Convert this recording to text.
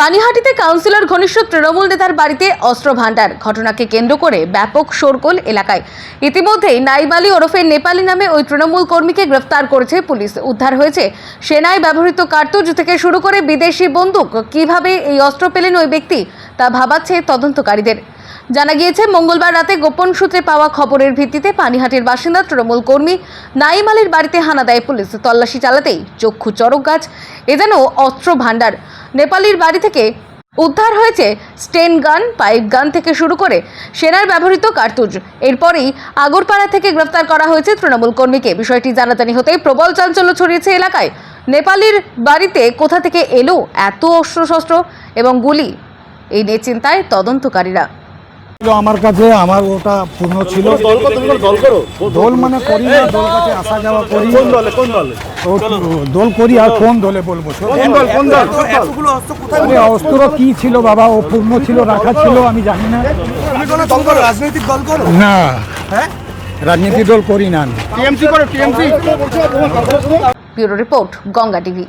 পানিহাটিতে councillor ঘনিষ্ঠ তৃণমূল নেতার বাড়িতে অস্ত্র ভাণ্ডার ঘটনাকে কেন্দ্র করে ব্যাপক শোরগোল এলাকায়। ইতিমধ্যেই নাইমালি ওরফে নেপালি নামে ওই তৃণমূল কর্মীকে গ্রেফতার করেছে পুলিশ। উদ্ধার হয়েছে সেনায় ব্যবহৃত কার্তুজ থেকে শুরু করে বিদেশি বন্দুক। কীভাবে এই অস্ত্র পেলেন ওই ব্যক্তি তা ভাবাচ্ছে তদন্তকারীদের। জানা গিয়েছে, মঙ্গলবার রাতে গোপন সূত্রে পাওয়া খবরের ভিত্তিতে পানিহাটির বাসিন্দা তৃণমূল কর্মী নাইম আলীর বাড়িতে হানা দেয় পুলিশ। তল্লাশি চালাতেই চক্ষু চরক গাছ। এ যেন অস্ত্র ভাণ্ডার নেপালির বাড়ি থেকে উদ্ধার হয়েছে স্টেন গান, পাইপ গান থেকে শুরু করে সেনার ব্যবহৃত কার্তুজ। এরপরেই আগরপাড়া থেকে গ্রেফতার করা হয়েছে তৃণমূল কর্মীকে। বিষয়টি জানাজানি হতেই প্রবল চাঞ্চল্য ছড়িয়েছে এলাকায়। নেপালির বাড়িতে কোথা থেকে এলো এত অস্ত্রশস্ত্র এবং গুলি? এই নিয়ে চিন্তায় তদন্তকারীরা। আমার কাছে আমার ওটা পূর্ণ ছিল। দল মানে করি না দোল কাছে আসা যাওয়া করি কোন দলে কোন দলে? দোল করি আর কোন দলে বলব? কোন দল কোন দল? আরে অস্ত্র কি ছিল বাবা? ও পূর্ণ ছিল রাখা ছিল আমি জানি না। রাজনৈতিক দল করো? না। হ্যাঁ? রাজনীতি দল করি না আমি। টিএমসি করো TMC. Bureau report Ganga TV.